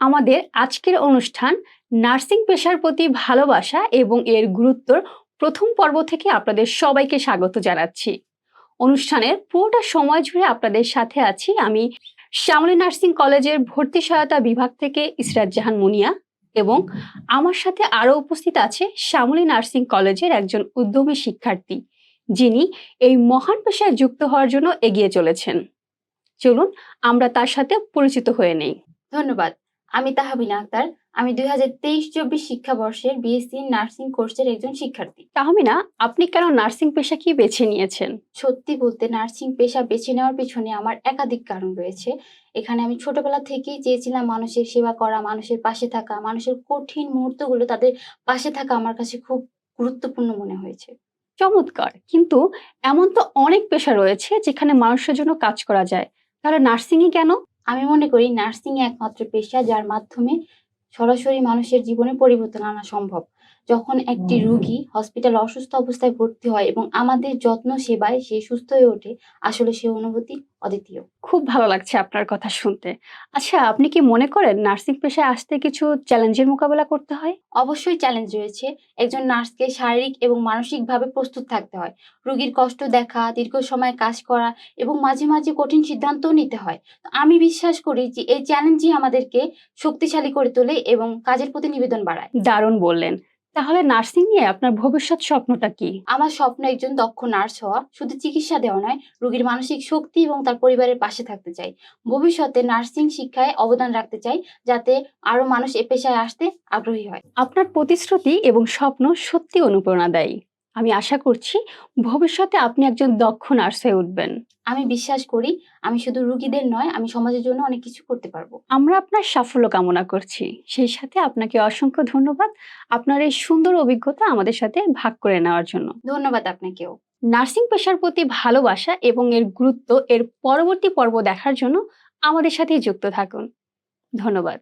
আমাদের আজকের অনুষ্ঠান নার্সিং পেশার প্রতি ভালোবাসা এবং এর গুরুত্বর প্রথম পর্ব থেকে আপনাদের সবাইকে স্বাগত জানাচ্ছি। অনুষ্ঠানের পুরোটা সময় জুড়ে আপনাদের সাথে আছি আমি শ্যামলী নার্সিং কলেজের ভর্তি সহায়তা বিভাগ থেকে ইসরাত জাহান মুনিয়া এবং আমার সাথে আরও উপস্থিত আছে শ্যামলী নার্সিং কলেজের একজন উদ্যমী শিক্ষার্থী, যিনি এই মহান পেশায় যুক্ত হওয়ার জন্য এগিয়ে চলেছেন। চলুন, আমরা তার সাথে পরিচিত হয়ে নেই। ধন্যবাদ। আমি তাহাবিনা আক্তার। আমি দুই হাজার তেইশ চব্বিশ শিক্ষাবর্ষের বিএসসি নার্সিং কোর্সের একজন শিক্ষার্থী। তাহমিনা আপনি কেন নার্সিং পেশা কি বেছে নিয়েছেন? সত্যি বলতে নার্সিং পেশা বেছে নেওয়ার পেছনে আমার একাধিক কারণ রয়েছে। এখানে আমি ছোটবেলা থেকেই চেয়েছিলাম মানুষের সেবা করা মানুষের পাশে থাকা মানুষের কঠিন মুহূর্তগুলো তাদের পাশে থাকা আমার কাছে খুব গুরুত্বপূর্ণ মনে হয়েছে। চমৎকার! কিন্তু এমন তো অনেক পেশা রয়েছে যেখানে মানুষের জন্য কাজ করা যায়। তাহলে নার্সিংই কেন? আমি মনে করি নার্সিং একমাত্র পেশা যার মাধ্যমে সরাসরি মানুষের জীবনে পরিবর্তন আনা সম্ভব। যখন একটি রুগী হসপিটালে অসুস্থ অবস্থায় ভর্তি হয় এবং আমাদের যত্ন সেবায় সে সুস্থ হয়ে ওঠে আসলে সে অনুভূতি অদ্বিতীয়। খুব ভালো লাগছে আপনার কথা শুনতে। আচ্ছা আপনি কি মনে করেন নার্সিং পেশায় আসতে কিছু চ্যালেঞ্জের মোকাবেলা করতে হয়? অবশ্যই চ্যালেঞ্জ রয়েছে। একজন নার্সকে শারীরিক এবং মানসিকভাবে প্রস্তুত থাকতে হয়। রোগীর কষ্ট দেখা দীর্ঘ সময় কাজ করা এবং মাঝে মাঝে কঠিন সিদ্ধান্তও নিতে হয়। তো আমি বিশ্বাস করি যে এই চ্যালেঞ্জই আমাদেরকে শক্তিশালী করে তোলে এবং কাজের প্রতি নিবেদন বাড়ায়। দারুণ বললেন। তাহলে নার্সিং নিয়ে আপনার ভবিষ্যৎ স্বপ্নটা কি? আমার স্বপ্ন একজন দক্ষ নার্স হওয়া শুধু চিকিৎসা দেওয়া নয় রোগীর মানসিক শক্তি এবং তার পরিবারের পাশে থাকতে চাই। ভবিষ্যতে নার্সিং শিক্ষায় অবদান রাখতে চাই যাতে আরও মানুষ এ পেশায় আসতে আগ্রহী হয়। আপনার প্রতিশ্রুতি এবং স্বপ্ন সত্যি অনুপ্রেরণা দেয়। আমি আশা করছি ভবিষ্যতে আপনি একজন দক্ষ নার্স হয়ে উঠবেন। আমি বিশ্বাস করি আমি শুধু রুগীদের নয় আমি সমাজের জন্য অনেক কিছু করতে পারব। আমরা আপনার সাফল্য কামনা করছি। সেই সাথে আপনাকে অসংখ্য ধন্যবাদ আপনার এই সুন্দর অভিজ্ঞতা আমাদের সাথে ভাগ করে নেওয়ার জন্য। ধন্যবাদ আপনাকেও। নার্সিং পেশার প্রতি ভালোবাসা এবং এর গুরুত্ব এর পরবর্তী পর্ব দেখার জন্য আমাদের সাথেই যুক্ত থাকুন। ধন্যবাদ।